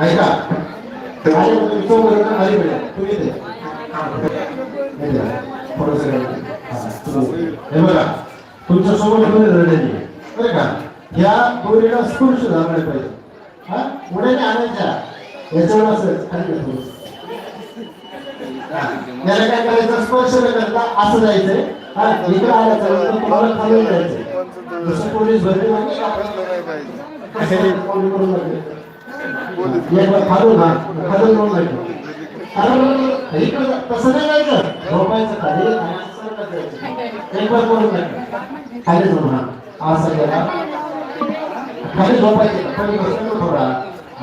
ऐका बघा तुमच्यासमोर बरं का या दोरीला स्पर्श झाला पाहिजे हा? पुढे आणायच्या. याच्यावर असं याला काय करायचं स्पर्श न करता असं जायचंय हा इकडे आला तर तुम्हाला खाली जायचंय. जसं पोलीस भरती म्हणजे करून खालून हा खालून म्हणून अरे इकडे तसं नाही जायचं. झोपायचं खाली एक बार करून खाली जाऊन हा असं गेला खाली झोपायचं. थोडा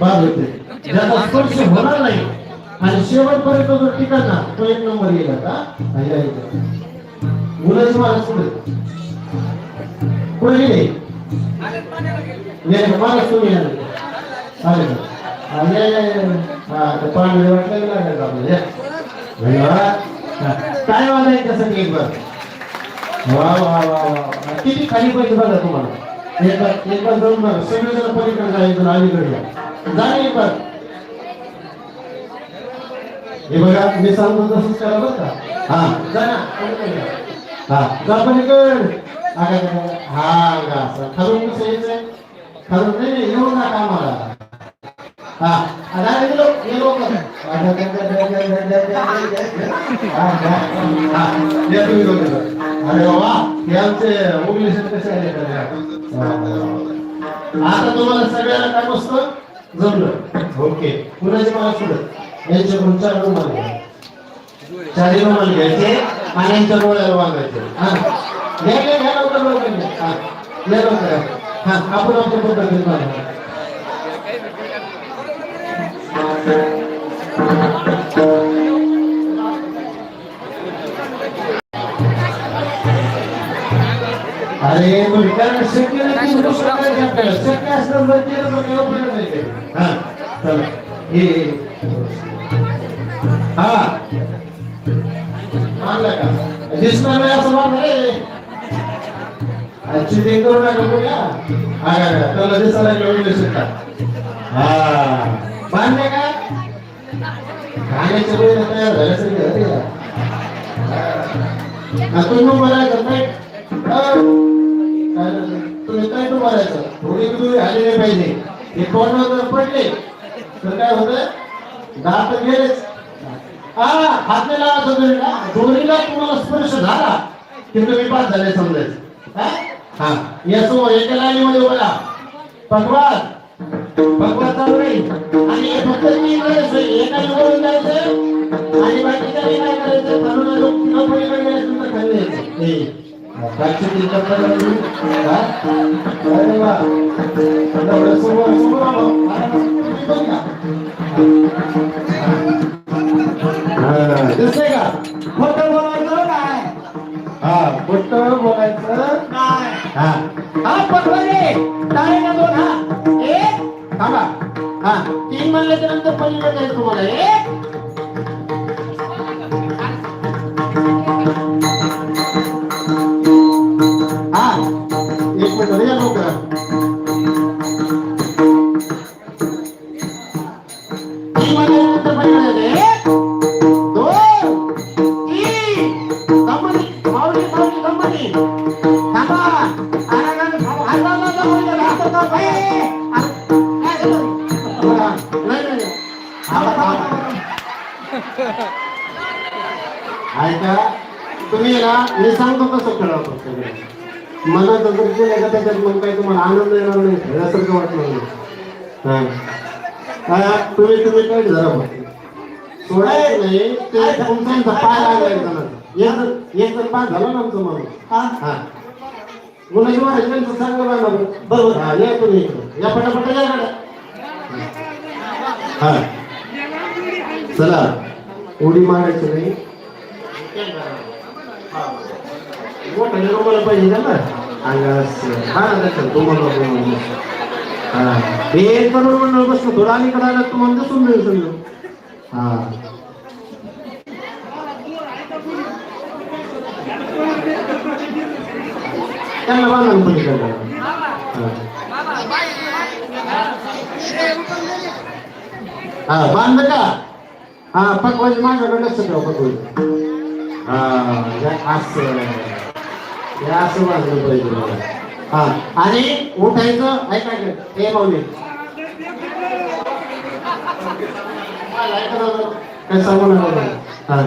बाद होते ज्याचा स्पर्श होणार नाही आणि शेवटपर्यंत जो टिकाना तो एक नंबर येईल आता. मुलाची महाराज पुढे. पुढे तुम्ही आले काय वाजायचं संगीत बघ वा वा वा वा. किती खाली पैसे बघा तुम्हाला. एका एका दोन बार सगळेजण पलीकडे जायचं अलीकडे जा. एक हे बघा मी सांगतो तसंच करा बरं का. हा. जा ना हा. जा पलीकड. हा गा असं. खालून नाही येऊ नका आम्हाला. हा. आता गेलो अरे बाबा हे आमचे ओबलेशन कसे आले आता तुम्हाला सगळ्यांना काय बसत? जमलं. ओके. कुणाचे मला सोडत? यांच्याकडून चार रुमाल घ्या चारही रुमाल घ्यायचे आणि यांच्या डोळ्याला वागायचे. हा. घ्या घ्या घ्या लवकर लवकर घ्या. हा. या लवकर हा आपण आपल्या पद्धतीने बांधा अरे कारण शक्य नाही. शक्य असलं. हा चला. हे हे. मानलं का? दिसणार नाही असं मानलं रे आजची ते करू नका बघा हा का त्याला दिसायला येऊ शकता हा. मान्य का? खाण्याच्या वेळेला तयार झाल्यासारखे झाले का? तुम्ही मला करताय काय तुम्ही काय तो मारायचं थोडी तुम्ही आले पाहिजे. हे कोणावर जर पडले. तर काय होत? दात गेलेच. हा हात नाही लावायचा दोरीला दोरीला तुम्हाला स्पर्श झाला. की तुम्ही पास झाले समजायचं. हा? हा. यासो एका लाईनीमध्ये उभा राहा. भगवान. भगवान चालू नाही. आणि फक्त मी करायचं एकाने वरून जायचं आणि बाकीच्याने काय करायचं खालून पलीकडे खाली यायचं. दिसतंय का खोट बोलायचं? काय हा खोट बोलायचं काय हा हा. पकडले तारेला दोन तीन म्हणल्याच्या नंतर पलीकडे जाईल तुम्हाला. एक कंपनी थांबा. काय झालं? नाही, नाही. थांबा, थांबा. ऐका तुम्ही ना मी सांगतो कसं खेळा फक्त मनात जर केलं का त्याच्यात मग काही तुम्हाला आनंद येणार नाही खेळासारखं वाटणार नाही हा. तुम्ही तुम्ही काय फक्त सोडायचं नाही ते तुमचा पाय लागला एक एक झाला ना आमचं म्हणून हा? हा. त्यांचं चांगलं बांधलं बरोबर. हा या तुम्ही इकडं. या पटापट या गाड्या. हा. चला उडी मारायची नाही. पाहिजे का ना? अंगास हा त्याच्यात तुम्हाला. हा. एक बसलं थोडं अलीकडे आलं तुम्हाला दिसून मिळेल समजा. हा. त्यांना बांधा ना पलीकडे हा बांध का? हा पकवाज माझ्याकडे लक्ष ठेवा हो पकवाज? हा असं. असं बांधलं पाहिजे हा आणि उठायचं ऐकायचं हे पाहुणे. काय सांगू नका हा.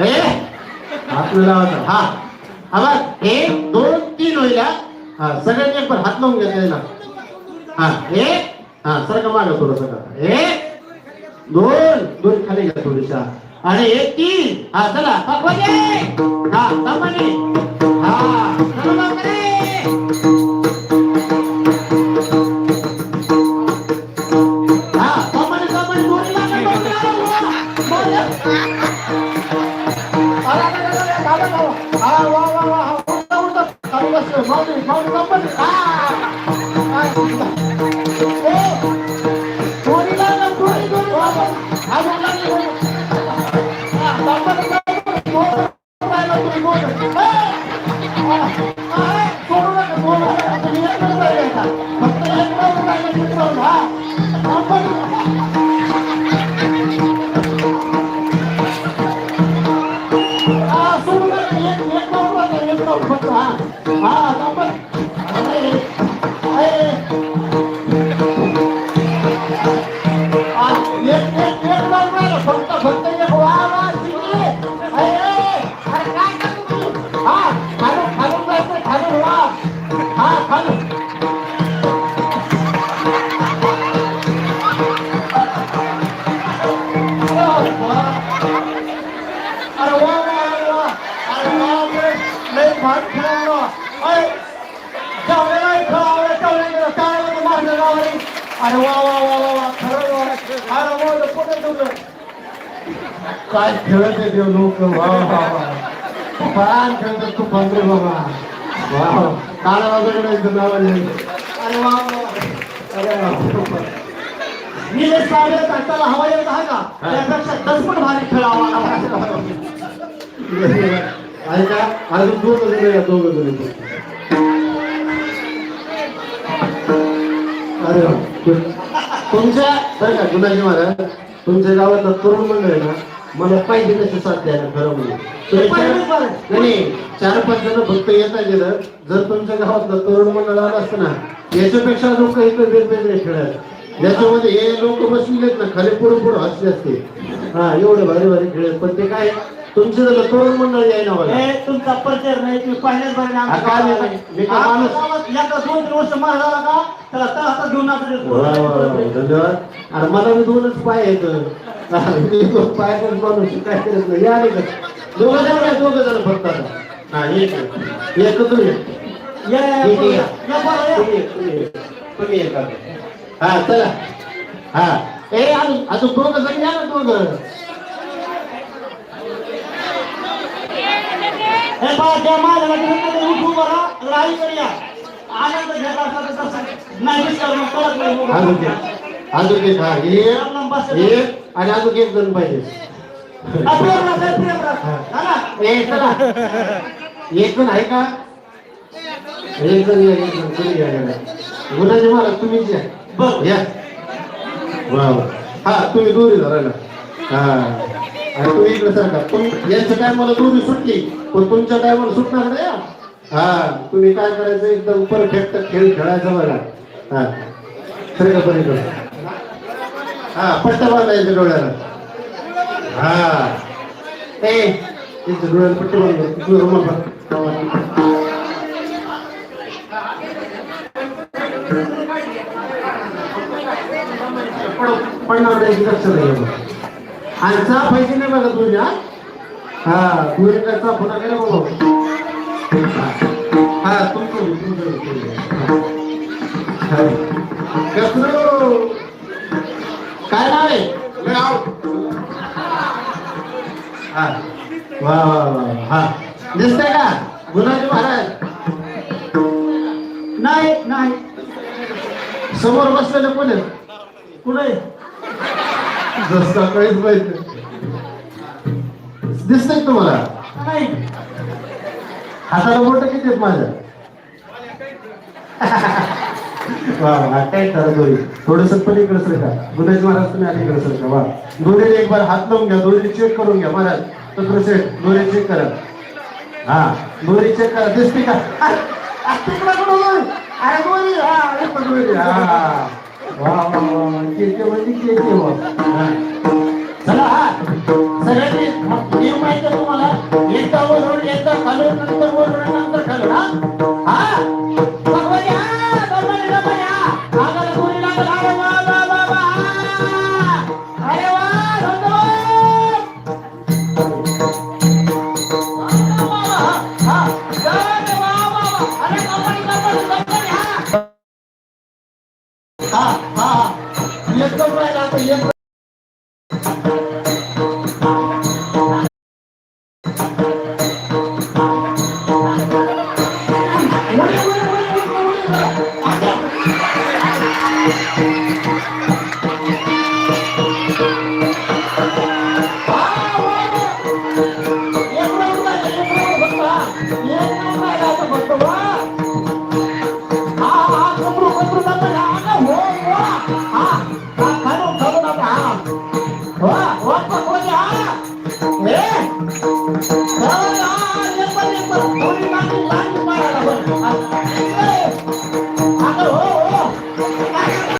हे? आपल्याला लावायचं हा. हा हे दोन हा. सगळ्यांनी एक पण हात लावून घ्या ना हा एक हा सारखं मागं थोडं एक दोन दोन खाली घ्या थोडीशा. आणि एक तीन. हा चला हा तमाने हा चला वा, वा, वा, खाली बसलं. माऊली, माऊली, तमाने. हा. हा, अरे वा वा वा वा वा खरं अरे वा पुढे तुझं काय खेळत आहे देव लोक वा वा वा. फार खेळतात तू पंधरे बाबा. वा काळा वाजवकडे इथं नावाने अरे वा अरे वा मी जे साडे तासाला हवा येत आहे का? त्यापेक्षा दसपट भारी खेळावा. ऐका अजून दोन जण या दोघ जण अरे वा. तुमच्या बरं का गुणाजी महाराज तुमच्या गावातलं तरुण मंडळ आहे ना मला पाहिजे तसे साथ द्यायला खरं म्हणजे. नाही, चार पाच जण फक्त येता गेलं जर तुमच्या गावातलं तरुण मंडळ आलं असतं ना याच्यापेक्षा लोक इथं वेगवेगळे खेळायला. याच्यामध्ये हे लोक बसलेत ना खाली पुढे पुढे हसले असते. हा एवढे भारी भारी खेळ आहेत. पण ते काय तुमचे झालं तरुण मंडळ यायला मला हे तुमचा परिचय नाही तुम्ही पहिल्याच बघा हा, काय नाही, मी काय माणूस- एकदा दोन तीन वर्ष मार झाला का त्याला तर आता घेऊन वा, वा, वा, धन्यवाद. अरे मला दोनच पाय आहेत. मी दोन पाय पण माणूस काय करत नाही. या नाही का दोघं जण काय दोघं जण फक्त आता. हा एक एक तुम्ही. या या, या, ठीक आहे. या, या, बरं, या. तुम्ही एक, तुम्ही एक. तुम्ही एक आता. हा चला. हा. ए अजून अजून दोघं जण या ना दोघं? हे पहा ज्या माझ्या लग्नामध्ये उठू बघा राहीकडे या. आनंद घेत असला तर तसं. नाही विचार मग कळत नाही मग. अजून एक. हा एक आणि अजून एक जण पाहिजे. एक जण आहे का? एक जण या एक जण तुम्ही या या. गुन्हाजी महाराज तुम्हीच या. बरं. या. वा हा तुम्ही दोरी धरायला हा. तुम्ही इकडे सारखा. पण यांच्या टायमाला दोरी सुटली. पण तुमच्या टायमाला सुटणार नाही हा. तुम्ही काय करायचं? एकदम परफेक्ट खेळ खेळायचा बघा. हा. खरं का पण इकडे? हा पट्टा बांधायचं डोळ्याला. हा. ए त्यांच्या डोळ्याला पट्टी बांधलं तुझं रुमाल पडणार नाही लक्ष नाही आणि चहा पाहिजे नाही बघा तुझी हा हा काय चहा पुन्हा काय बाबा हा तुमचं कसरो काय नाव आहे? हा वा वा वा हा. दिसतंय का? गुणाजी महाराज. नाही नाही. समोर बसलेलं कोण आहे कुठे जसं काहीच माहिती दिसतंय का तुम्हाला? नाही. हाताला बोट किती आहेत माझ्या? वा वा काय करा थोडस पलीकडे सरका. गुन्हेज महाराज तुम्ही अलीकडे सरका. वा. दोरीला एक बार हात लावून घ्या. दोरी चेक करून घ्या महाराज. तर सेट दोरी चेक करा. हा दोरी चेक करा. दिसते का? तिकडं कुठं? अरे हा दोरी हा. वा वा वा केके म्हणजे केके वा चला हा. सगळ्यांनी मग नियम माहिती तुम्हाला. एकदा वरून एकदा खालून नंतर वरून. हा, हा, हा. एकदम राहिला